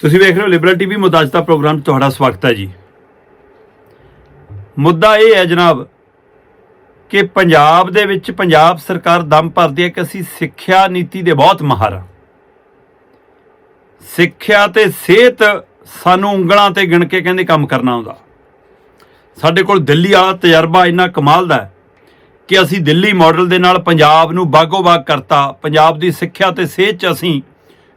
ਤੁਸੀਂ ਵੇਖ ਰਹੇ ਹੋ ਲਿਬਰਲ ਟੀਵੀ ਮੁੱਦਾ ਅੱਜ ਪ੍ਰੋਗਰਾਮ 'ਚ ਤੁਹਾਡਾ ਸਵਾਗਤ ਹੈ ਜੀ। ਮੁੱਦਾ ਇਹ ਹੈ ਜਨਾਬ ਕਿ ਪੰਜਾਬ ਦੇ ਵਿੱਚ ਪੰਜਾਬ ਸਰਕਾਰ ਦਮ ਭਰਦੀ ਹੈ ਕਿ ਅਸੀਂ ਸਿੱਖਿਆ ਨੀਤੀ ਦੇ ਬਹੁਤ ਮਾਹਰ ਹਾਂ। ਸਿੱਖਿਆ ਤੇ ਸਿਹਤ ਸਾਨੂੰ ਉਂਗਲਾਂ ਤੇ ਗਿਣ ਕੇ ਕਹਿੰਦੇ ਕੰਮ ਕਰਨਾ ਆਉਂਦਾ। ਸਾਡੇ ਕੋਲ ਦਿੱਲੀ ਵਾਲਾ ਤਜਰਬਾ ਇੰਨਾ ਕਮਾਲ ਦਾ ਹੈ ਕਿ ਅਸੀਂ ਦਿੱਲੀ ਮਾਡਲ ਦੇ ਨਾਲ ਪੰਜਾਬ ਨੂੰ ਬਾਗੋ-ਬਾਗ ਕਰਤਾ, ਪੰਜਾਬ ਦੀ ਸਿੱਖਿਆ ਤੇ ਸਿਹਤ 'ਚ ਅਸੀਂ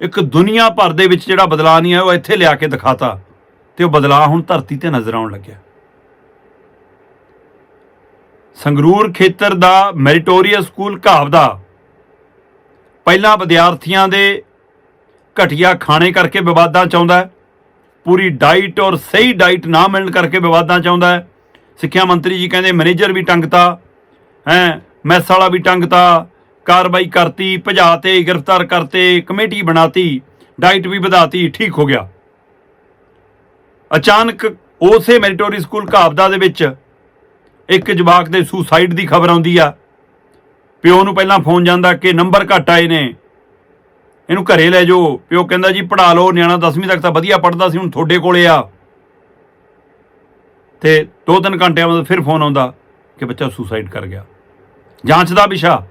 ਇੱਕ ਦੁਨੀਆ ਭਰ ਦੇ ਵਿੱਚ ਜਿਹੜਾ ਬਦਲਾਅ ਨਹੀਂ ਆਇਆ, ਉਹ ਇੱਥੇ ਲਿਆ ਕੇ ਦਿਖਾਤਾ ਤੇ ਉਹ ਬਦਲਾਅ ਹੁਣ ਧਰਤੀ ਤੇ ਨਜ਼ਰ ਆਉਣ ਲੱਗਿਆ। ਸੰਗਰੂਰ ਖੇਤਰ ਦਾ ਮੈਰੀਟੋਰੀਅਸ ਸਕੂਲ ਘਾਵ ਦਾ ਪਹਿਲਾਂ ਵਿਦਿਆਰਥੀਆਂ ਦੇ ਘਟੀਆ ਖਾਣੇ ਕਰਕੇ ਵਿਵਾਦਾਂ ਚ ਆਉਂਦਾ ਪੂਰੀ ਡਾਈਟ ਔਰ ਸਹੀ ਡਾਈਟ ਨਾ ਮਿਲਣ ਕਰਕੇ ਵਿਵਾਦਾਂ ਚ ਆਉਂਦਾ ਸਿੱਖਿਆ ਮੰਤਰੀ ਜੀ ਕਹਿੰਦੇ, ਮੈਨੇਜਰ ਵੀ ਟੰਗਤਾ, ਹੈ, ਮੈਸ ਵਾਲਾ ਵੀ ਟੰਗਤਾ ਕਾਰਵਾਈ ਕਰਤੀ ਭਜਾਤੇ ਗ੍ਰਿਫਤਾਰ ਕਰਤੇ, ਕਮੇਟੀ ਬਣਾਤੀ ਡਾਈਟ ਵੀ ਵਧਾਤੀ, ਠੀਕ ਹੋ ਗਿਆ। ਅਚਾਨਕ ਉਸੇ ਮੈਰੀਟੋਰੀ ਸਕੂਲ ਘਾਬਦਾ ਦੇ ਵਿੱਚ ਇੱਕ ਜਵਾਕ ਦੇ ਸੁਸਾਈਡ ਦੀ ਖਬਰ ਆਉਂਦੀ ਆ। ਪਿਓ ਨੂੰ ਪਹਿਲਾਂ ਫੋਨ ਜਾਂਦਾ ਕਿ ਨੰਬਰ ਘੱਟ ਆਏ ਨੇ। ਇਹਨੂੰ ਘਰੇ ਲੈ ਜਾਓ। ਪਿਓ ਕਹਿੰਦਾ ਜੀ ਪੜਾ ਲਓ, ਨਿਆਣਾ 10ਵੀਂ ਤੱਕ ਤਾਂ ਵਧੀਆ ਪੜਦਾ ਸੀ, ਹੁਣ ਤੁਹਾਡੇ ਕੋਲੇ ਆ। ਤੇ ਦੋ ਤਿੰਨ ਘੰਟਿਆਂ ਬਾਅਦ ਫਿਰ ਫੋਨ ਆਉਂਦਾ ਕਿ ਬੱਚਾ ਸੁਸਾਈਡ ਕਰ ਗਿਆ। ਜਾਂਚ ਦਾ ਵਿਸ਼ਾ।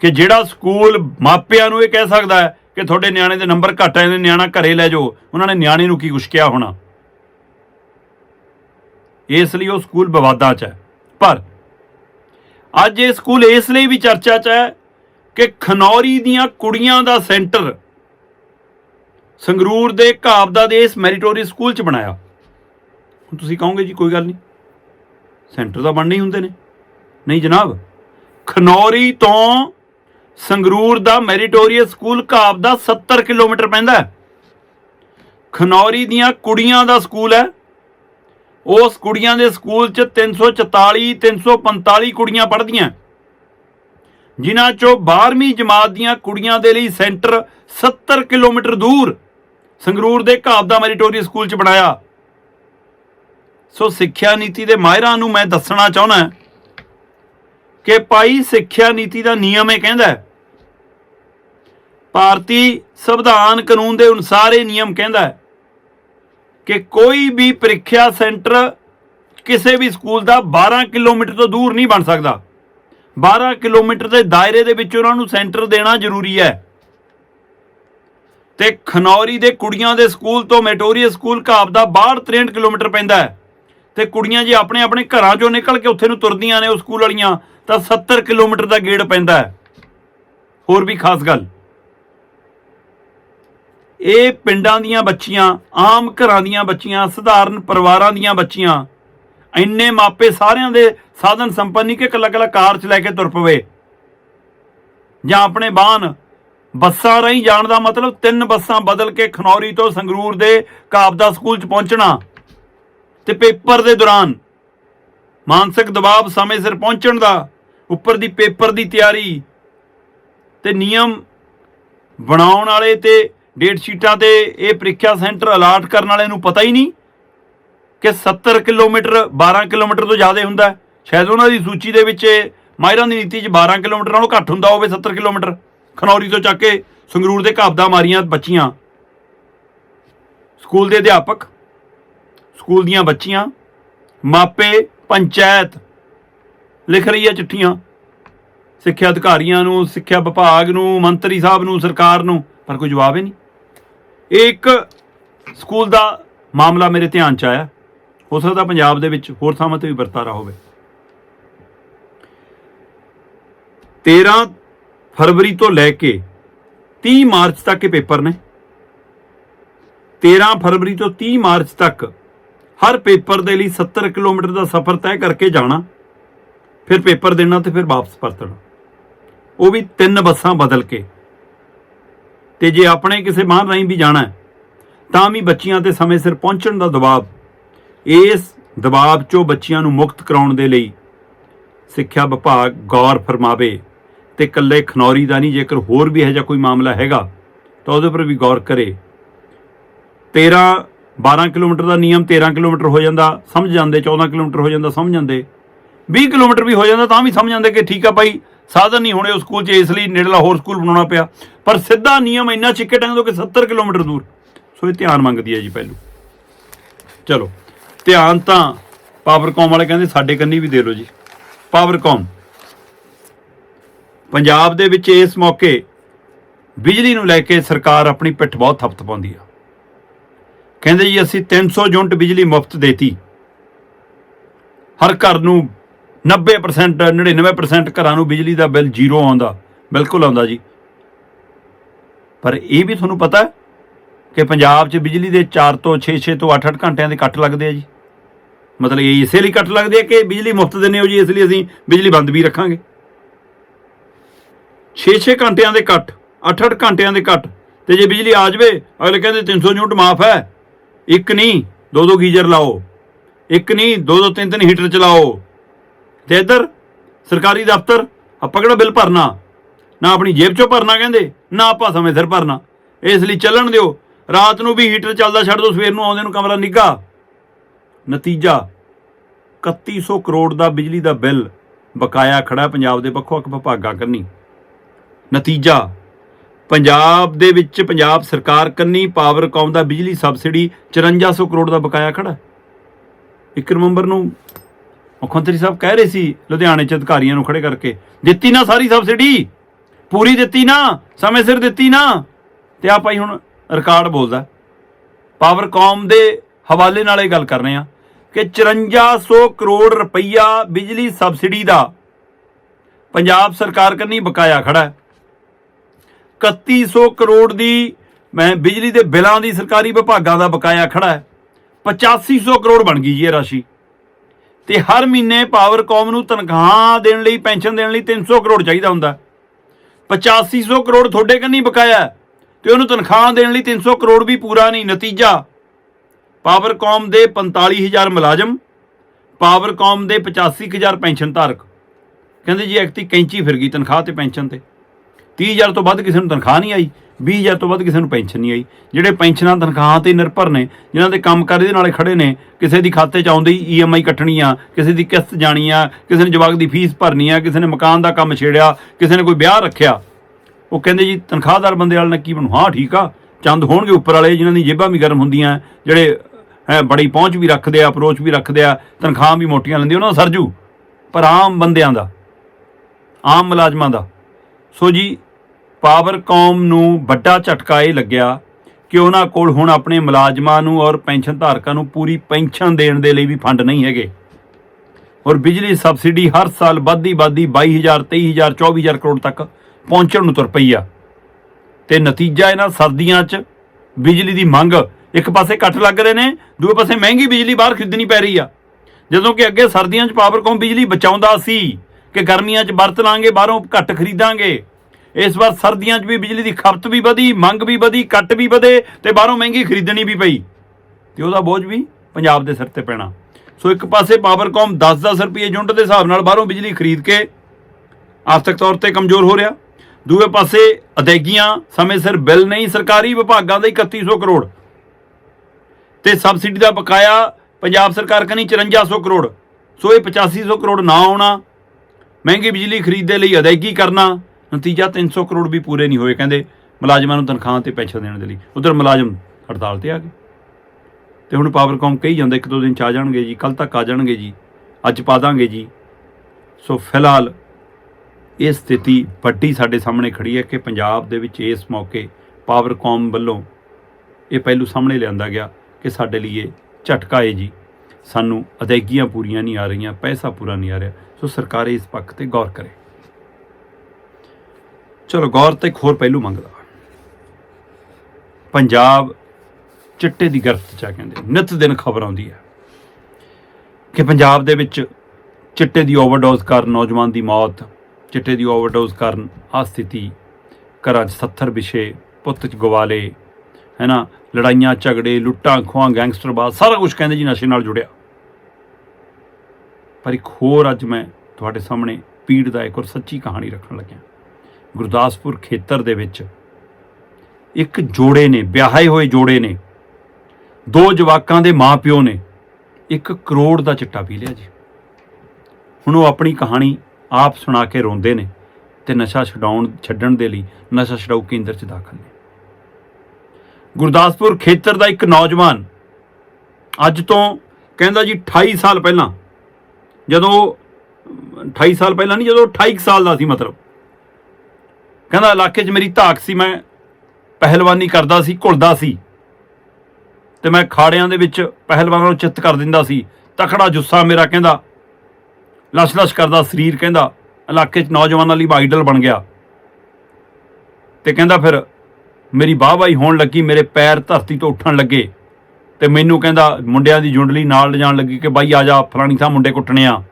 ਕਿ ਜਿਹੜਾ ਸਕੂਲ ਮਾਪਿਆਂ ਨੂੰ ਇਹ ਕਹਿ ਸਕਦਾ ਹੈ ਕਿ ਤੁਹਾਡੇ ਨਿਆਣੇ ਦੇ ਨੰਬਰ ਘੱਟ ਆਏ ਨੇ ਨਿਆਣਾ ਘਰੇ ਲੈ ਜਾਓ। ਉਹਨਾਂ ਨੇ ਨਿਆਣੇ ਨੂੰ ਕੀ ਕੁਛ ਕਿਹਾ ਹੋਣਾ? ਇਸ ਲਈ ਉਹ ਸਕੂਲ ਵਿਵਾਦਾਂ 'ਚ ਹੈ। ਪਰ ਅੱਜ ਇਹ ਸਕੂਲ ਇਸ ਲਈ ਵੀ ਚਰਚਾ 'ਚ ਹੈ ਕਿ ਖਨੌਰੀ ਦੀਆਂ ਕੁੜੀਆਂ ਦਾ ਸੈਂਟਰ ਸੰਗਰੂਰ ਦੇ ਘਾਬਦਾ ਦੇ ਇਸ ਮੈਰੀਟੋਰੀ ਸਕੂਲ 'ਚ ਬਣਾਇਆ। ਹੁਣ ਤੁਸੀਂ ਕਹੋਗੇ ਜੀ, ਕੋਈ ਗੱਲ ਨਹੀਂ। ਸੈਂਟਰ ਤਾਂ ਬਣਨੇ ਹੀ ਹੁੰਦੇ ਨੇ। ਨਹੀਂ ਜਨਾਬ, ਖਨੌਰੀ ਤੋਂ ਸੰਗਰੂਰ ਦਾ ਮੈਰੀਟੋਰੀਅਸ ਸਕੂਲ ਘਾਬਦਾ 70 ਕਿਲੋਮੀਟਰ ਪੈਂਦਾ ਖਨੌਰੀ ਦੀਆਂ ਕੁੜੀਆਂ ਦਾ ਸਕੂਲ ਹੈ। ਉਸ ਕੁੜੀਆਂ ਦੇ ਸਕੂਲ 'ਚ 344 345 ਕੁੜੀਆਂ ਪੜ੍ਹਦੀਆਂ ਜਿਨ੍ਹਾਂ 'ਚੋਂ 12ਵੀਂ ਜਮਾਤ ਦੀਆਂ ਕੁੜੀਆਂ ਦੇ ਲਈ ਸੈਂਟਰ 70 ਕਿਲੋਮੀਟਰ ਦੂਰ ਸੰਗਰੂਰ ਦੇ ਘਾਬਦਾ ਮੈਰੀਟੋਰੀਅਸ ਸਕੂਲ 'ਚ ਬਣਾਇਆ। ਸੋ ਸਿੱਖਿਆ ਨੀਤੀ ਦੇ ਮਾਹਿਰਾਂ ਨੂੰ ਮੈਂ ਦੱਸਣਾ ਚਾਹੁੰਦਾ ਕਿ ਭਾਈ ਸਿੱਖਿਆ ਨੀਤੀ ਦਾ ਨਿਯਮ ਇਹ ਕਹਿੰਦਾ ਭਾਰਤੀ ਸੰਵਿਧਾਨ ਕਾਨੂੰਨ ਦੇ ਅਨੁਸਾਰ ਇਹ ਨਿਯਮ ਕਹਿੰਦਾ ਹੈ ਕਿ ਕੋਈ ਵੀ ਪ੍ਰੀਖਿਆ ਸੈਂਟਰ ਕਿਸੇ ਵੀ ਸਕੂਲ ਦਾ 12 ਕਿਲੋਮੀਟਰ ਤੋਂ ਦੂਰ ਨਹੀਂ ਬਣ ਸਕਦਾ। 12 ਕਿਲੋਮੀਟਰ ਦੇ ਦਾਇਰੇ ਦੇ ਵਿੱਚ ਉਹਨਾਂ ਨੂੰ ਸੈਂਟਰ ਦੇਣਾ ਜ਼ਰੂਰੀ ਹੈ। ਤੇ ਖਨੌਰੀ ਦੇ ਕੁੜੀਆਂ ਦੇ ਸਕੂਲ ਤੋਂ ਮੈਟੋਰੀਅਸ ਸਕੂਲ ਘਾਬ ਦਾ 62 63 ਕਿਲੋਮੀਟਰ ਪੈਂਦਾ ਹੈ। ਤੇ ਕੁੜੀਆਂ ਜੇ ਆਪਣੇ ਆਪਣੇ ਘਰਾਂ ਚੋਂ ਨਿਕਲ ਕੇ ਉੱਥੇ ਨੂੰ ਤੁਰਦੀਆਂ ਨੇ ਉਹ ਸਕੂਲ ਵਾਲੀਆਂ, ਤਾਂ 70 ਕਿਲੋਮੀਟਰ ਦਾ ਗੇੜ ਪੈਂਦਾ ਹੈ। ਹੋਰ ਵੀ ਖਾਸ ਗੱਲ। ਇਹ ਪਿੰਡਾਂ ਦੀਆਂ ਬੱਚੀਆਂ, ਆਮ ਘਰਾਂ ਦੀਆਂ ਬੱਚੀਆਂ, ਸਧਾਰਨ ਪਰਿਵਾਰਾਂ ਦੀਆਂ ਬੱਚੀਆਂ। ਇੰਨੇ ਮਾਪੇ ਸਾਰਿਆਂ ਦੇ ਸਾਧਨ ਸੰਪੰਨੀ ਕਿ ਇਕੱਲਾ ਇਕੱਲਾ ਕਾਰ ਚ ਲੈ ਕੇ ਤੁਰ ਪਵੇ। ਜਾਂ ਆਪਣੇ ਬਾਹਨ ਬੱਸਾਂ ਰਾਹੀਂ ਜਾਣ ਦਾ ਮਤਲਬ ਤਿੰਨ ਬੱਸਾਂ ਬਦਲ ਕੇ ਖਨੌਰੀ ਤੋਂ ਸੰਗਰੂਰ ਦੇ ਕਾਬਦਾ ਸਕੂਲ ਚ ਪਹੁੰਚਣਾ ਤੇ ਪੇਪਰ ਦੇ ਦੌਰਾਨ ਮਾਨਸਿਕ ਦਬਾਅ ਸਮੇਂ ਸਿਰ ਪਹੁੰਚਣ ਦਾ, ਉੱਪਰ ਦੀ ਪੇਪਰ ਦੀ ਤਿਆਰੀ ਤੇ ਨਿਯਮ ਬਣਾਉਣ ਵਾਲੇ ਤੇ ਡੇਟ ਸ਼ੀਟਾਂ ਤੇ ਇਹ ਪ੍ਰੀਖਿਆ ਸੈਂਟਰ ਅਲਾਟ ਕਰਨ ਵਾਲੇ ਨੂੰ ਪਤਾ ਹੀ ਨਹੀਂ ਕਿ 70 ਕਿਲੋਮੀਟਰ 12 ਕਿਲੋਮੀਟਰ ਤੋਂ ਜ਼ਿਆਦਾ ਹੁੰਦਾ ਸ਼ਾਇਦ ਉਹਨਾਂ ਦੀ ਸੂਚੀ ਦੇ ਵਿੱਚ ਇਹ ਮਾਹਿਰਾਂ ਦੀ ਨੀਤੀ 'ਚ 12 ਕਿਲੋਮੀਟਰ ਨਾਲੋਂ ਘੱਟ ਹੁੰਦਾ ਹੋਵੇ 70 ਕਿਲੋਮੀਟਰ। ਖਨੌਰੀ ਤੋਂ ਚੱਕ ਕੇ ਸੰਗਰੂਰ ਦੇ ਘਾਬਦਾ ਮਾਰੀਆਂ ਬੱਚੀਆਂ। ਸਕੂਲ ਦੇ ਅਧਿਆਪਕ, ਸਕੂਲ ਦੀਆਂ ਬੱਚੀਆਂ, ਮਾਪੇ, ਪੰਚਾਇਤ ਲਿਖ ਰਹੀ ਹੈ ਚਿੱਠੀਆਂ। ਸਿੱਖਿਆ ਅਧਿਕਾਰੀਆਂ ਨੂੰ, ਸਿੱਖਿਆ ਵਿਭਾਗ ਨੂੰ, ਮੰਤਰੀ ਸਾਹਿਬ ਨੂੰ, ਸਰਕਾਰ ਨੂੰ, ਪਰ ਕੋਈ ਜਵਾਬ ਹੀ ਨਹੀਂ। ਇਹ ਇੱਕ ਸਕੂਲ ਦਾ ਮਾਮਲਾ ਮੇਰੇ ਧਿਆਨ ਚ ਆਇਆ। ਹੋ ਸਕਦਾ ਪੰਜਾਬ ਦੇ ਵਿੱਚ ਹੋਰ ਥਾਵਾਂ ਤੇ ਵੀ ਵਰਤਾਰਾ ਹੋਵੇ। 13 ਫਰਵਰੀ ਤੋਂ ਲੈ ਕੇ 30 ਮਾਰਚ ਤੱਕ ਇਹ ਪੇਪਰ ਨੇ। 13 ਫਰਵਰੀ ਤੋਂ 30 ਮਾਰਚ ਤੱਕ ਹਰ ਪੇਪਰ ਦੇ ਲਈ 70 ਕਿਲੋਮੀਟਰ ਦਾ ਸਫ਼ਰ ਤੈਅ ਕਰਕੇ ਜਾਣਾ, ਫਿਰ ਪੇਪਰ ਦੇਣਾ ਤੇ ਫਿਰ ਵਾਪਸ ਪਰਤਣਾ। ਉਹ ਵੀ ਤਿੰਨ ਬੱਸਾਂ ਬਦਲ ਕੇ। ਤੇ ਜੇ ਆਪਣੇ ਕਿਸੇ ਮਾਨ ਰਾਹੀਂ ਵੀ ਜਾਣਾ ਤਾਂ ਵੀ ਬੱਚੀਆਂ ਤੇ ਸਮੇਂ ਸਿਰ ਪਹੁੰਚਣ ਦਾ ਦਬਾਅ, ਇਸ ਦਬਾਅ ਚੋਂ ਬੱਚੀਆਂ ਨੂੰ ਮੁਕਤ ਕਰਾਉਣ ਦੇ ਲਈ ਸਿੱਖਿਆ ਵਿਭਾਗ ਗੌਰ ਫਰਮਾਵੇ ਤੇ ਇਕੱਲੇ ਖਨੌਰੀ ਦਾ ਨਹੀਂ, ਜੇਕਰ ਹੋਰ ਵੀ ਇਹੋ ਜਿਹਾ ਕੋਈ ਮਾਮਲਾ ਹੈਗਾ, ਤਾਂ ਉਹਦੇ ਉੱਪਰ ਵੀ ਗੌਰ ਕਰੇ। 13 12 ਕਿਲੋਮੀਟਰ ਦਾ ਨਿਯਮ 13 ਕਿਲੋਮੀਟਰ ਹੋ ਜਾਂਦਾ, ਸਮਝ ਜਾਂਦੇ 14 ਕਿਲੋਮੀਟਰ ਹੋ ਜਾਂਦਾ, ਸਮਝ ਜਾਂਦੇ। 20 ਕਿਲੋਮੀਟਰ ਵੀ ਹੋ ਜਾਂਦਾ, ਤਾਂ ਵੀ ਸਮਝ ਜਾਂਦੇ ਕਿ ਠੀਕ ਆ ਭਾਈ ਸਾਧਨ ਨਹੀਂ ਹੋਣੇ ਉਸ ਸਕੂਲ 'ਚ, ਇਸ ਲਈ ਨੇੜਲਾ ਹੋਰ ਸਕੂਲ ਬਣਾਉਣਾ ਪਿਆ। ਪਰ ਸਿੱਧਾ ਨਿਯਮ ਇੰਨਾ ਚਿੱਕੇ ਟੰਗ ਦੋ ਕਿ 70 ਕਿਲੋਮੀਟਰ ਦੂਰ। ਸੋ ਇਹ ਧਿਆਨ ਮੰਗਦੀ ਹੈ ਜੀ ਪਹਿਲੂ। ਚਲੋ, ਧਿਆਨ ਤਾਂ ਪਾਵਰਕੌਮ ਵਾਲੇ ਕਹਿੰਦੇ ਸਾਡੇ ਕੰਨੀ ਵੀ ਦੇ ਲਓ ਜੀ। ਪਾਵਰਕੌਮ ਪੰਜਾਬ ਦੇ ਵਿੱਚ ਇਸ ਮੌਕੇ ਬਿਜਲੀ ਨੂੰ ਲੈ ਕੇ ਸਰਕਾਰ ਆਪਣੀ ਪਿੱਠ ਬਹੁਤ ਥਪਥ ਪਾਉਂਦੀ ਆ। ਕਹਿੰਦੇ ਜੀ, ਅਸੀਂ 300 ਯੂਨਿਟ ਬਿਜਲੀ ਮੁਫਤ ਦੇਤੀ। ਹਰ ਘਰ ਨੂੰ 90% 99% ਘਰਾਂ ਨੂੰ ਬਿਜਲੀ ਦਾ ਬਿੱਲ ਜ਼ੀਰੋ ਆਉਂਦਾ। ਬਿਲਕੁਲ ਆਉਂਦਾ ਜੀ। ਪਰ ਇਹ ਵੀ ਤੁਹਾਨੂੰ ਪਤਾ ਕਿ ਪੰਜਾਬ 'ਚ ਬਿਜਲੀ ਦੇ 4 ਤੋਂ 6 6 ਤੋਂ 8 8 ਘੰਟਿਆਂ ਦੇ ਕੱਟ ਲੱਗਦੇ ਆ ਜੀ। ਮਤਲਬ ਇਹ ਇਸੇ ਲਈ ਕੱਟ ਲੱਗਦੇ ਆ ਕਿ ਬਿਜਲੀ ਮੁਫਤ ਦਿੰਦੇ ਹੋ ਜੀ, ਇਸ ਲਈ ਅਸੀਂ ਬਿਜਲੀ ਬੰਦ ਵੀ ਰੱਖਾਂਗੇ। 6-6 ਘੰਟਿਆਂ ਦੇ ਕੱਟ 8-8 ਘੰਟਿਆਂ ਦੇ ਕੱਟ ਤੇ ਜੇ ਬਿਜਲੀ ਆ ਜਾਵੇ, ਅਗਲੇ ਕਹਿੰਦੇ 300 ਯੂਨਿਟ ਮਾਫ ਹੈ। ਇੱਕ ਨਹੀਂ, ਦੋ ਦੋ ਗੀਜ਼ਰ ਲਾਓ। ਇੱਕ ਨਹੀਂ, ਦੋ ਦੋ ਤਿੰਨ ਤਿੰਨ ਹੀਟਰ ਚਲਾਓ। ਤੇ ਇੱਧਰ ਸਰਕਾਰੀ ਦਫ਼ਤਰ, ਆਪਾਂ ਕਿਹੜਾ ਬਿੱਲ ਭਰਨਾ? ਨਾ ਆਪਣੀ ਜੇਬ ਚੋਂ ਭਰਨਾ ਕਹਿੰਦੇ, ਨਾ ਆਪਾਂ ਸਮੇਂ ਸਿਰ ਭਰਨਾ। ਇਸ ਲਈ ਚੱਲਣ ਦਿਓ। ਰਾਤ ਨੂੰ ਵੀ ਹੀਟਰ ਚੱਲਦਾ ਛੱਡ ਦਿਓ, ਸਵੇਰ ਨੂੰ ਆਉਂਦੇ ਨੂੰ ਕਮਰਾ ਨਿੱਘਾ। ਨਤੀਜਾ 3100 ਕਰੋੜ ਦਾ ਬਿਜਲੀ ਦਾ ਬਿੱਲ ਬਕਾਇਆ ਖੜਾ ਪੰਜਾਬ ਦੇ ਪੱਖੋਂ ਵੱਖ ਵਿਭਾਗਾਂ ਕੰਨੀ। ਨਤੀਜਾ, ਪੰਜਾਬ ਦੇ ਵਿੱਚ ਪੰਜਾਬ ਸਰਕਾਰ ਕੰਨੀ ਪਾਵਰਕਾਮ ਦਾ ਬਿਜਲੀ ਸਬਸਿਡੀ 5400 ਕਰੋੜ ਦਾ ਬਕਾਇਆ ਖੜਾ। 1 ਨਵੰਬਰ ਨੂੰ ਮੁੱਖ ਮੰਤਰੀ ਸਾਹਿਬ ਕਹਿ ਰਹੇ ਸੀ, ਲੁਧਿਆਣੇ ਚ ਅਧਿਕਾਰੀਆਂ ਨੂੰ ਖੜੇ ਕਰਕੇ, ਦਿੱਤੀ ਨਾ ਸਾਰੀ ਸਬਸਿਡੀ, ਪੂਰੀ ਦਿੱਤੀ ਨਾ, ਸਮੇਂ ਸਿਰ ਦਿੱਤੀ ਨਾ। ਤੇ ਆ ਭਾਈ ਹੁਣ ਰਿਕਾਰਡ ਬੋਲਦਾ ਪਾਵਰਕਾਮ ਦੇ ਹਵਾਲੇ ਨਾਲ ਇਹ ਗੱਲ ਕਰ ਰਹੇ ਆ ਕਿ 5400 ਕਰੋੜ ਰੁਪਈਆ ਬਿਜਲੀ ਸਬਸਿਡੀ ਦਾ ਪੰਜਾਬ ਸਰਕਾਰ ਕੰਨੀ ਬਕਾਇਆ ਖੜਾ ਹੈ। 3100 ਕਰੋੜ ਦੀ ਮੈਂ ਬਿਜਲੀ ਦੇ ਬਿੱਲਾਂ ਦੀ ਸਰਕਾਰੀ ਵਿਭਾਗਾਂ ਦਾ ਬਕਾਇਆ ਖੜਾ ਹੈ। 8500 ਕਰੋੜ ਬਣ ਗਈ ਜੀ ਇਹ ਰਾਸ਼ੀ। ਤੇ ਹਰ ਮਹੀਨੇ ਪਾਵਰਕਾਮ ਨੂੰ ਤਨਖਾਹ ਦੇਣ ਲਈ ਪੈਨਸ਼ਨ ਦੇਣ ਲਈ 300 ਕਰੋੜ ਚਾਹੀਦਾ ਹੁੰਦਾ। 8500 ਕਰੋੜ ਤੁਹਾਡੇ ਕੰਨੀ ਬਕਾਇਆ ਹੈ, ਤੇ ਉਹਨੂੰ ਤਨਖਾਹ ਦੇਣ ਲਈ 300 ਕਰੋੜ ਵੀ ਪੂਰਾ ਨਹੀਂ ਨਤੀਜਾ। ਪਾਵਰਕਾਮ ਦੇ 45000 ਮੁਲਾਜ਼ਮ ਪਾਵਰਕਾਮ ਦੇ 85000 ਪੈਨਸ਼ਨ ਧਾਰਕ ਕਹਿੰਦੇ ਜੀ ਐਕਤੀ ਕੈਂਚੀ ਫਿਰ ਗਈ ਤਨਖਾਹ ਤੇ ਪੈਨਸ਼ਨ ਤੇ। 30000 ਤੋਂ ਵੱਧ ਕਿਸੇ ਨੂੰ ਤਨਖਾਹ ਨਹੀਂ ਆਈ 20000 ਤੋਂ ਵੱਧ ਕਿਸੇ ਨੂੰ ਪੈਨਸ਼ਨ ਨਹੀਂ ਆਈ। ਜਿਹੜੇ ਪੈਨਸ਼ਨਾਂ ਤਨਖਾਹਾਂ ਤੇ ਨਿਰਭਰ ਨੇ, ਜਿਨ੍ਹਾਂ ਦੇ ਕੰਮ ਕਰ ਇਹਦੇ ਨਾਲੇ ਖੜੇ ਨੇ, ਕਿਸੇ ਦੀ ਖਾਤੇ 'ਚ ਆਉਂਦੀ ਈਐਮਆਈ ਕੱਟਣੀ ਆ, ਕਿਸੇ ਦੀ ਕਿਸ਼ਤ ਜਾਣੀ ਆ, ਕਿਸੇ ਨੇ ਜਵਾਕ ਦੀ ਫੀਸ ਭਰਨੀ ਆ, ਕਿਸੇ ਨੇ ਮਕਾਨ ਦਾ ਕੰਮ ਛੇੜਿਆ, ਕਿਸੇ ਨੇ ਕੋਈ ਵਿਆਹ ਰੱਖਿਆ, ਉਹ ਕਹਿੰਦੇ ਜੀ ਤਨਖਾਹਦਾਰ ਬੰਦੇ ਵਾਲੇ ਨਾਲ ਕੀ ਬਣੂ? ਹਾਂ, ਠੀਕ ਆ, ਚੰਦ ਹੋਣਗੇ ਉੱਪਰ ਵਾਲੇ, ਜਿਨ੍ਹਾਂ ਦੀ ਜੇਬਾਂ ਵੀ ਗਰਮ ਹੁੰਦੀਆਂ, ਜਿਹੜੇ ਹੈ ਬੜੀ ਪਹੁੰਚ ਵੀ ਰੱਖਦੇ ਆ ਅਪਰੋਚ ਵੀ ਰੱਖਦੇ ਆ, ਤਨਖਾਹਾਂ ਵੀ ਮੋਟੀਆਂ ਲੈਂਦੇ, ਉਹਨਾਂ ਦਾ ਸਰਜੂ ਪਰ ਆਮ ਬੰਦਿਆਂ ਦਾ, ਆਮ ਮੁਲਾਜ਼ਮਾਂ ਦਾ। ਸੋ ਜੀ ਪਾਵਰਕਾਮ ਨੂੰ ਵੱਡਾ ਝਟਕਾ ਇਹ ਲੱਗਿਆ ਕਿ ਉਹਨਾਂ ਕੋਲ ਹੁਣ ਆਪਣੇ ਮੁਲਾਜ਼ਮਾਂ ਨੂੰ ਔਰ ਪੈਨਸ਼ਨ ਧਾਰਕਾਂ ਨੂੰ ਪੂਰੀ ਪੈਨਸ਼ਨ ਦੇਣ ਦੇ ਲਈ ਵੀ ਫੰਡ ਨਹੀਂ ਹੈਗੇ। ਔਰ ਬਿਜਲੀ ਸਬਸਿਡੀ ਹਰ ਸਾਲ ਵੱਧਦੀ ਵੱਧਦੀ 22000 23000 24000 ਕਰੋੜ ਤੱਕ ਪਹੁੰਚਣ ਨੂੰ ਤੁਰ ਪਈ ਆ। ਤੇ ਨਤੀਜਾ ਇਹਨਾਂ ਸਰਦੀਆਂ 'ਚ ਬਿਜਲੀ ਦੀ ਮੰਗ ਇੱਕ ਪਾਸੇ ਕੱਟ ਲੱਗ ਰਹੇ ਨੇ, ਦੂਏ ਪਾਸੇ ਮਹਿੰਗੀ ਬਿਜਲੀ ਬਾਹਰ ਖਰੀਦਣੀ ਪੈ ਰਹੀ ਆ। ਜਦੋਂ ਕਿ ਅੱਗੇ ਸਰਦੀਆਂ 'ਚ ਪਾਵਰਕੌਮ ਬਿਜਲੀ ਬਚਾਉਂਦਾ ਸੀ ਕਿ ਗਰਮੀਆਂ 'ਚ ਵਰਤ ਲਾਂਗੇ, ਬਾਹਰੋਂ ਘੱਟ ਖਰੀਦਾਂਗੇ। ਇਸ ਵਾਰ ਸਰਦੀਆਂ 'ਚ ਵੀ ਬਿਜਲੀ ਦੀ ਖਪਤ ਵੀ ਵਧੀ, ਮੰਗ ਵੀ ਵਧੀ, ਕੱਟ ਵੀ ਵਧੇ ਤੇ ਬਾਹਰੋਂ ਮਹਿੰਗੀ ਖਰੀਦਣੀ ਵੀ ਪਈ। ਤੇ ਉਹਦਾ ਬੋਝ ਵੀ ਪੰਜਾਬ ਦੇ ਸਿਰ ਤੇ ਪੈਣਾ। ਸੋ ਇੱਕ ਪਾਸੇ ਪਾਵਰਕੌਮ 10-10 ਰੁਪਏ ਯੂਨਿਟ ਦੇ ਹਿਸਾਬ ਨਾਲ ਬਾਹਰੋਂ ਬਿਜਲੀ ਖਰੀਦ ਕੇ ਆਰਥਿਕ ਤੌਰ ਤੇ ਕਮਜ਼ੋਰ ਹੋ ਰਿਹਾ। ਦੂਏ ਪਾਸੇ ਅਦਾਇਗੀਆਂ ਸਮੇਂ ਸਿਰ ਬਿੱਲ ਨਹੀਂ, ਸਰਕਾਰੀ ਵਿਭਾਗਾਂ ਦਾ 3100 ਕਰੋੜ। ਤੇ ਸਬਸਿਡੀ ਦਾ ਬਕਾਇਆ ਪੰਜਾਬ ਸਰਕਾਰ ਕਨੀ 5400 ਕਰੋੜ। ਸੋ ਇਹ 8500 ਕਰੋੜ ਨਾ ਆਉਣਾ, ਮਹਿੰਗੀ ਬਿਜਲੀ ਖਰੀਦ ਦੇ ਲਈ ਅਦਾਇਗੀ ਕਰਨਾ। ਨਤੀਜਾ 300 ਕਰੋੜ ਵੀ ਪੂਰੇ ਨਹੀਂ ਹੋਏ, ਕਹਿੰਦੇ ਮੁਲਾਜ਼ਮਾਂ ਨੂੰ ਤਨਖਾਹਾਂ ਤੇ ਪੈਨਸ਼ਨ ਦੇਣ ਦੇ ਲਈ। ਉਧਰ ਮੁਲਾਜ਼ਮ ਹੜਤਾਲ ਤੇ ਆ ਗਏ। ਤੇ ਹੁਣ ਪਾਵਰਕਾਮ ਕਹੀ ਜਾਂਦਾ, ਇੱਕ ਦੋ ਦਿਨ ਚ ਆ ਜਾਣਗੇ ਜੀ ਕੱਲ ਤੱਕ ਆ ਜਾਣਗੇ ਜੀ, ਅੱਜ ਪਾ ਦਾਂਗੇ ਜੀ। ਸੋ ਫਿਲਹਾਲ ਇਹ ਸਥਿਤੀ ਵੱਡੀ ਸਾਡੇ ਸਾਹਮਣੇ ਖੜੀ ਹੈ ਕਿ ਪੰਜਾਬ ਦੇ ਵਿੱਚ ਇਸ ਮੌਕੇ ਪਾਵਰਕਾਮ ਵੱਲੋਂ ਇਹ ਪਹਿਲੂ ਸਾਹਮਣੇ ਲਿਆਂਦਾ ਗਿਆ ਕਿ ਸਾਡੇ ਲਈ ਇਹ ਝਟਕਾ ਹੈ ਜੀ। ਸਾਨੂੰ ਅਦਾਇਗੀਆਂ ਪੂਰੀਆਂ ਨਹੀਂ ਆ ਰਹੀਆਂ, ਪੈਸਾ ਪੂਰਾ ਨਹੀਂ ਆ ਰਿਹਾ। ਸੋ ਸਰਕਾਰ ਇਸ ਪੱਖ ਤੇ ਗੌਰ ਕਰੇ। ਚਲੋ ਗੌਰ ਤੇ ਇੱਕ ਹੋਰ ਪਹਿਲੂ ਮੰਗਦਾ। ਪੰਜਾਬ ਚਿੱਟੇ ਦੀ ਗਰਫਤ ਚ ਆ ਕਹਿੰਦੇ, ਨਿਤ ਦਿਨ ਖਬਰ ਆਉਂਦੀ ਹੈ ਕਿ ਪੰਜਾਬ ਦੇ ਵਿੱਚ ਚਿੱਟੇ ਦੀ ਓਵਰਡੋਜ਼ ਕਾਰਨ ਨੌਜਵਾਨ ਦੀ ਮੌਤ, ਚਿੱਟੇ ਦੀ ਓਵਰਡੋਜ਼ ਕਾਰਨ ਆ ਸਥਿਤੀ, ਘਰਾਂ 'ਚ 70 ਵਿਸ਼ੇ ਪੁੱਤ 'ਚ ਗਵਾਲੇ ਹੈ ਨਾ ਲੜਾਈਆਂ, ਝਗੜੇ, ਲੁੱਟਾਂ, ਖੋਹਾਂ ਗੈਂਗਸਟਰਬਾਜ਼ ਸਾਰਾ ਕੁਝ ਕਹਿੰਦੇ ਜੀ ਨਸ਼ੇ ਨਾਲ ਜੁੜਿਆ। ਪਰ ਇੱਕ ਹੋਰ ਅੱਜ ਮੈਂ ਤੁਹਾਡੇ ਸਾਹਮਣੇ ਪੀੜ ਦਾ ਇੱਕ ਹੋਰ ਸੱਚੀ ਕਹਾਣੀ ਰੱਖਣ ਲੱਗਿਆ। ਗੁਰਦਾਸਪੁਰ ਖੇਤਰ ਦੇ ਵਿੱਚ ਇੱਕ ਜੋੜੇ ਨੇ, ਵਿਆਹੇ ਹੋਏ ਜੋੜੇ ਨੇ। ਦੋ ਜਵਾਕਾਂ ਦੇ ਮਾਪਿਓ ਨੇ। 1 ਕਰੋੜ ਦਾ ਚਿੱਟਾ ਪੀ ਲਿਆ ਜੀ। ਹੁਣ ਉਹ ਆਪਣੀ ਕਹਾਣੀ ਆਪ ਸੁਣਾ ਕੇ ਰੋਂਦੇ ਨੇ ਤੇ ਨਸ਼ਾ ਛਡਾਉਣ, ਛੱਡਣ ਦੇ ਲਈ ਨਸ਼ਾ ਛਡਾਊ ਕੇਂਦਰ 'ਚ ਦਾਖਲ ਨੇ। ਗੁਰਦਾਸਪੁਰ ਖੇਤਰ ਦਾ ਇੱਕ ਨੌਜਵਾਨ ਅੱਜ ਤੋਂ ਕਹਿੰਦਾ ਜੀ 28 ਸਾਲ ਪਹਿਲਾਂ, ਜਦੋਂ 28 ਸਾਲ ਪਹਿਲਾਂ ਨਹੀਂ, ਜਦੋਂ 28 ਕੁ ਸਾਲ ਦਾ ਸੀ ਮਤਲਬ। ਕਹਿੰਦਾ ਇਲਾਕੇ 'ਚ ਮੇਰੀ ਧਾਕ ਸੀ, ਮੈਂ ਪਹਿਲਵਾਨੀ ਕਰਦਾ ਸੀ, ਘੁਲਦਾ ਸੀ। ਤੇ ਮੈਂ ਖਾੜਿਆਂ ਦੇ ਵਿੱਚ ਪਹਿਲਵਾਨਾਂ ਨੂੰ ਚਿੱਤ ਕਰ ਦਿੰਦਾ ਸੀ। ਤਖੜਾ ਜੁੱਸਾ ਮੇਰਾ ਕਹਿੰਦਾ ਲਸ਼-ਲਸ਼ ਕਰਦਾ ਸਰੀਰ ਕਹਿੰਦਾ, ਇਲਾਕੇ 'ਚ ਨੌਜਵਾਨਾਂ ਲਈ ਆਈਡਲ ਬਣ ਗਿਆ। ਤੇ ਕਹਿੰਦਾ ਫਿਰ ਮੇਰੀ ਵਾਹਵਾਈ ਹੋਣ ਲੱਗੀ, ਮੇਰੇ ਪੈਰ ਧਰਤੀ ਤੋਂ ਉੱਠਣ ਲੱਗੇ। ਤੇ ਮੈਨੂੰ ਕਹਿੰਦਾ ਮੁੰਡਿਆਂ ਦੀ ਜੁੰਡਲੀ ਨਾਲ ਲਿਜਾਣ ਲੱਗੀ ਕਿ ਬਾਈ ਆ ਜਾ, ਫਲਾਣੀ ਥਾਂ ਮੁੰਡੇ ਕੁੱਟਣੇ ਆ।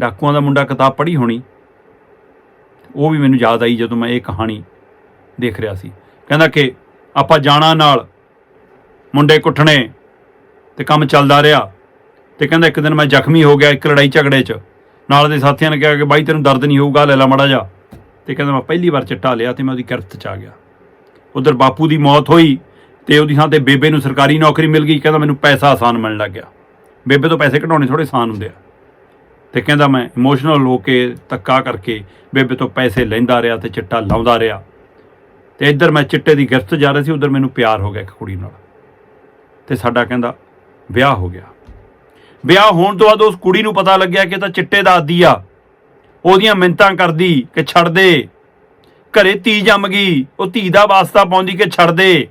ਡਾਕੂਆਂ ਦਾ ਮੁੰਡਾ ਕਿਤਾਬ ਪੜ੍ਹੀ ਹੋਣੀ। ਉਹ ਵੀ ਮੈਨੂੰ ਯਾਦ ਆਈ ਜਦੋਂ ਮੈਂ ਇਹ ਕਹਾਣੀ ਦੇਖ ਰਿਹਾ ਸੀ। ਕਹਿੰਦਾ ਕਿ ਆਪਾਂ ਜਾਣਾ ਨਾਲ, ਮੁੰਡੇ ਕੁੱਟਣੇ ਤੇ ਕੰਮ ਚੱਲਦਾ ਰਿਹਾ ਤੇ ਕਹਿੰਦਾ ਇੱਕ ਦਿਨ ਮੈਂ ਜ਼ਖਮੀ ਹੋ ਗਿਆ ਇੱਕ ਲੜਾਈ ਝਗੜੇ 'ਚ। ਨਾਲ ਦੇ ਸਾਥੀਆਂ ਨੇ ਕਿਹਾ ਕਿ ਬਾਈ ਤੈਨੂੰ ਦਰਦ ਨਹੀਂ ਹੋਊਗਾ, ਲੈ ਲਾ ਮੜਾ ਜਾ ਤੇ ਕਹਿੰਦਾ ਮੈਂ ਪਹਿਲੀ ਵਾਰ ਚਿੱਟਾ ਲਿਆ ਤੇ ਮੈਂ ਉਹਦੀ ਕਿਰਤ 'ਚ ਆ ਗਿਆ। ਉਧਰ ਬਾਪੂ ਦੀ ਮੌਤ ਹੋਈ ਤੇ ਉਹਦੀ ਥਾਂ ਤੇ ਬੇਬੇ ਨੂੰ ਸਰਕਾਰੀ ਨੌਕਰੀ ਮਿਲ ਗਈ। ਕਹਿੰਦਾ ਮੈਨੂੰ ਪੈਸਾ ਆਸਾਨ ਮਿਲਣ ਲੱਗ ਗਿਆ। ਬੇਬੇ ਤੋਂ ਪੈਸੇ ਕਢਾਉਣੇ ਥੋੜੇ ਆਸਾਨ ਹੁੰਦੇ ਆ। ਤੇ ਕਹਿੰਦਾ ਮੈਂ ਇਮੋਸ਼ਨਲ ਹੋ ਕੇ ਧੱਕਾ ਕਰਕੇ ਬੇਬੇ ਤੋਂ ਪੈਸੇ ਲੈਂਦਾ ਰਿਹਾ ਤੇ ਚਿੱਟਾ ਲਾਉਂਦਾ ਰਿਹਾ। ਤੇ ਇੱਧਰ ਮੈਂ ਚਿੱਟੇ ਦੀ ਗਿਰਫਤ ਜਾ ਰਿਹਾ ਸੀ, ਉਧਰ ਮੈਨੂੰ ਪਿਆਰ ਹੋ ਗਿਆ ਇੱਕ ਕੁੜੀ ਨਾਲ। ਤੇ ਸਾਡਾ ਕਹਿੰਦਾ, ਵਿਆਹ ਹੋ ਗਿਆ। ਵਿਆਹ ਹੋਣ ਤੋਂ ਬਾਅਦ ਉਸ ਕੁੜੀ ਨੂੰ ਪਤਾ ਲੱਗਿਆ ਕਿ ਤਾਂ ਚਿੱਟੇ ਦਾ ਆਦੀ ਆ। ਉਹਦੀਆਂ ਮਿੰਤਾਂ ਕਰਦੀ ਕਿ ਛੱਡ ਦੇ। ਘਰੇ ਧੀ ਜੰਮ ਗਈ, ਉਹ ਧੀ ਦਾ ਵਾਸਤਾ ਪਾਉਂਦੀ ਕਿ ਛੱਡ ਦੇ।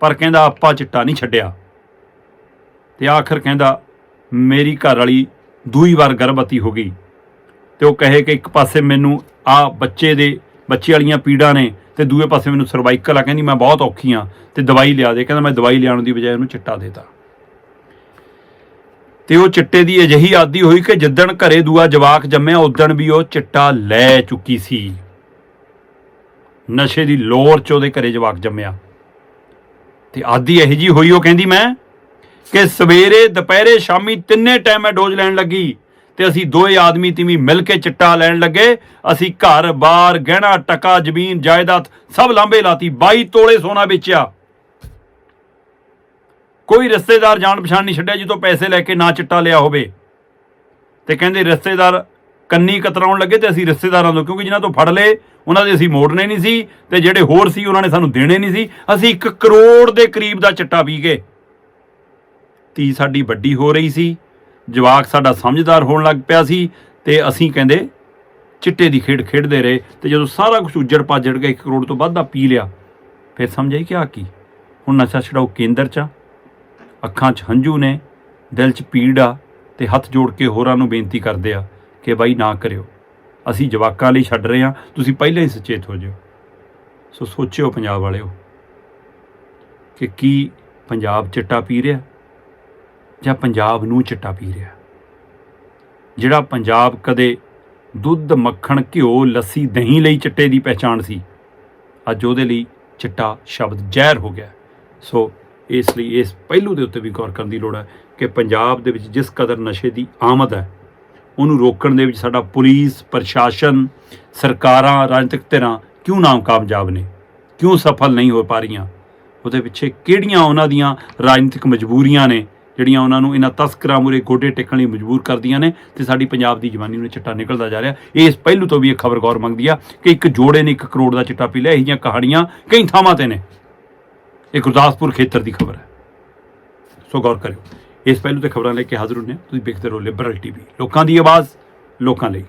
ਪਰ ਕਹਿੰਦਾ, ਆਪਾ ਚਿੱਟਾ ਨਹੀਂ ਛੱਡਿਆ। ਤੇ ਆਖਰ ਕਹਿੰਦਾ, ਮੇਰੀ ਘਰ ਵਾਲੀ ਦੂਈ ਵਾਰ ਗਰਭਵਤੀ ਹੋ ਗਈ ਤੇ ਉਹ ਕਹੇ ਕਿ ਇੱਕ ਪਾਸੇ ਮੈਨੂੰ ਆ ਬੱਚੇ ਦੇ, ਬੱਚੇ ਵਾਲੀਆਂ ਪੀੜਾਂ ਨੇ ਤੇ ਦੂਏ ਪਾਸੇ ਮੈਨੂੰ ਸਰਵਾਈਕਲ ਆ। ਕਹਿੰਦੀ, ਮੈਂ ਬਹੁਤ ਔਖੀ ਆ ਤੇ ਦਵਾਈ ਲਿਆ ਦੇ। ਕਹਿੰਦਾ, ਮੈਂ ਦਵਾਈ ਲਿਆਉਣ ਦੀ ਬਜਾਏ ਉਹਨੂੰ ਚਿੱਟਾ ਦੇਤਾ ਤੇ। ਉਹ ਚਿੱਟੇ ਦੀ ਅਜਿਹੀ ਆਦੀ ਹੋਈ ਕਿ ਜਿੱਦਣ ਘਰੇ ਦੂਆ ਜਵਾਕ ਜੰਮਿਆ ਉਦਣ ਵੀ ਉਹ ਚਿੱਟਾ ਲੈ ਚੁੱਕੀ ਸੀ। ਨਸ਼ੇ ਦੀ ਲੋਰ ਚ ਉਹਦੇ ਘਰੇ ਜਵਾਕ ਜੰਮਿਆ। ਤੇ ਆਦੀ ਇਹੋ ਜੀ ਹੋਈ, ਉਹ ਕਹਿੰਦੀ, ਮੈਂ ਕਿ ਸਵੇਰੇ, ਦੁਪਹਿਰੇ, ਸ਼ਾਮੀ ਤਿੰਨੇ ਟਾਈਮ ਮੈਂ ਡੋਜ਼ ਲੈਣ ਲੱਗੀ ਤੇ ਅਸੀਂ ਦੋਏ ਆਦਮੀ ਤਿਮੀ ਮਿਲ ਕੇ ਚਿੱਟਾ ਲੈਣ ਲੱਗੇ। ਅਸੀਂ ਘਰ ਬਾਰ ਗਹਿਣਾ, ਟਕਾ, ਜ਼ਮੀਨ, ਜਾਇਦਾਦ ਸਭ ਲਾਂਬੇ ਲਾਤੀ। 22 ਤੋਲੇ ਸੋਨਾ ਵੇਚਿਆ। ਕੋਈ ਰਿਸ਼ਤੇਦਾਰ ਜਾਣ ਪਛਾਣ ਨਹੀਂ ਛੱਡਿਆ ਜਦੋਂ ਪੈਸੇ ਲੈ ਕੇ ਨਾ ਚਿੱਟਾ ਲਿਆ ਹੋਵੇ। ਤੇ ਕਹਿੰਦੇ ਰਿਸ਼ਤੇਦਾਰ ਕੰਨੀ ਕਤਰਾਉਣ ਲੱਗੇ ਤੇ ਅਸੀਂ ਰਿਸ਼ਤੇਦਾਰਾਂ ਤੋਂ, ਕਿਉਂਕਿ ਜਿਨ੍ਹਾਂ ਤੋਂ ਫੜ ਲਏ, ਉਹਨਾਂ ਦੇ ਅਸੀਂ ਮੋੜਨੇ ਨਹੀਂ ਸੀ ਤੇ ਜਿਹੜੇ ਹੋਰ ਸੀ, ਉਹਨਾਂ ਨੇ ਸਾਨੂੰ ਦੇਣੇ ਨਹੀਂ ਸੀ। ਅਸੀਂ 1 ਕਰੋੜ ਦੇ ਕਰੀਬ ਦਾ ਚਿੱਟਾ ਪੀ ਗਏ। ਧੀ ਸਾਡੀ ਵੱਡੀ ਹੋ ਰਹੀ ਸੀ। ਜਵਾਕ ਸਾਡਾ ਸਮਝਦਾਰ ਹੋਣ ਲੱਗ ਪਿਆ ਸੀ ਤੇ ਅਸੀਂ ਕਹਿੰਦੇ ਚਿੱਟੇ ਦੀ ਖੇਡ ਖੇਡਦੇ ਰਹੇ ਤੇ ਜਦੋਂ ਸਾਰਾ ਕੁਝ ਉੱਜੜ ਪਾਜੜ ਕੇ 1 ਕਰੋੜ ਤੋਂ ਵੱਧ ਦਾ ਪੀ ਲਿਆ, ਫਿਰ ਸਮਝ ਆਈ ਕਿ ਆ ਕੀ? ਹੁਣ ਨਸ਼ਾ ਛਡਾਓ ਕੇਂਦਰ 'ਚ ਆ। ਅੱਖਾਂ 'ਚ ਹੰਝੂ ਨੇ, ਦਿਲ 'ਚ ਪੀੜ ਆ ਤੇ ਹੱਥ ਜੋੜ ਕੇ ਹੋਰਾਂ ਨੂੰ ਬੇਨਤੀ ਕਰਦੇ ਆ ਕਿ ਬਾਈ ਨਾ ਕਰਿਓ। ਅਸੀਂ ਜਵਾਕਾਂ ਲਈ ਛੱਡ ਰਹੇ ਹਾਂ ਤੁਸੀਂ ਪਹਿਲਾਂ ਹੀ ਸੁਚੇਤ ਹੋ ਜਿਓ। ਸੋ ਸੋਚਿਓ ਪੰਜਾਬ ਵਾਲਿਓ ਕਿ ਕੀ ਪੰਜਾਬ ਚਿੱਟਾ ਪੀ ਰਿਹਾ? ਜਾਂ ਪੰਜਾਬ ਨੂੰ ਚਿੱਟਾ ਪੀ ਰਿਹਾ। ਜਿਹੜਾ ਪੰਜਾਬ ਕਦੇ ਦੁੱਧ, ਮੱਖਣ, ਘਿਓ, ਲੱਸੀ, ਦਹੀਂ ਲਈ ਚਿੱਟੇ ਦੀ ਪਹਿਚਾਣ ਸੀ, ਅੱਜ ਉਹਦੇ ਲਈ ਚਿੱਟਾ ਸ਼ਬਦ ਜ਼ਹਿਰ ਹੋ ਗਿਆ। ਸੋ ਇਸ ਲਈ ਇਸ ਪਹਿਲੂ ਦੇ ਉੱਤੇ ਵੀ ਗੌਰ ਕਰਨ ਦੀ ਲੋੜ ਹੈ ਕਿ ਪੰਜਾਬ ਦੇ ਵਿੱਚ ਜਿਸ ਕਦਰ ਨਸ਼ੇ ਦੀ ਆਮਦ ਹੈ, ਉਹਨੂੰ ਰੋਕਣ ਦੇ ਵਿੱਚ ਸਾਡਾ ਪੁਲਿਸ, ਪ੍ਰਸ਼ਾਸਨ, ਸਰਕਾਰਾਂ, ਰਾਜਨੀਤਿਕ ਧਿਰਾਂ ਕਿਉਂ ਨਾਮ ਕਾਮਯਾਬ ਨੇ? ਕਿਉਂ ਸਫਲ ਨਹੀਂ ਹੋ ਪਾ ਰਹੀਆਂ? ਉਹਦੇ ਪਿੱਛੇ ਕਿਹੜੀਆਂ ਉਹਨਾਂ ਦੀਆਂ ਰਾਜਨੀਤਿਕ ਮਜਬੂਰੀਆਂ ਨੇ ਜਿਹੜੀਆਂ ਉਹਨਾਂ ਨੂੰ ਇਹਨਾਂ ਤਸਕਰਾਂ ਮੂਰੇ ਗੋਡੇ ਟੇਕਣ ਲਈ ਮਜਬੂਰ ਕਰਦੀਆਂ ਨੇ ਤੇ ਸਾਡੀ ਪੰਜਾਬ ਦੀ ਜਵਾਨੀ ਨੂੰ ਚਿੱਟਾ ਨਿਕਲਦਾ ਜਾ ਰਿਹਾ। ਇਸ ਪਹਿਲੂ ਤੋਂ ਵੀ ਇਹ ਖਬਰ ਗੌਰ ਮੰਗਦੀ ਆ ਕਿ ਇੱਕ ਜੋੜੇ ਨੇ 1 ਕਰੋੜ ਦਾ ਚਿੱਟਾ ਪੀ ਲਿਆ। ਇਹ ਜਿਹੀਆਂ ਕਹਾਣੀਆਂ ਕਈ ਥਾਵਾਂ ਤੇ ਨੇ। ਇਹ ਗੁਰਦਾਸਪੁਰ ਖੇਤਰ ਦੀ ਖਬਰ ਹੈ। ਸੋ ਗੌਰ ਕਰਿਓ। ਇਸ ਪਹਿਲੂ ਤੇ ਖਬਰਾਂ ਲੈ ਕੇ ਹਾਜ਼ਰ ਹੁੰਦੇ ਤੁਸੀਂ ਵੇਖਦੇ ਰਹੋ ਲਿਬਰਲ ਟੀਵੀ ਲੋਕਾਂ ਦੀ ਆਵਾਜ਼, ਲੋਕਾਂ ਲਈ।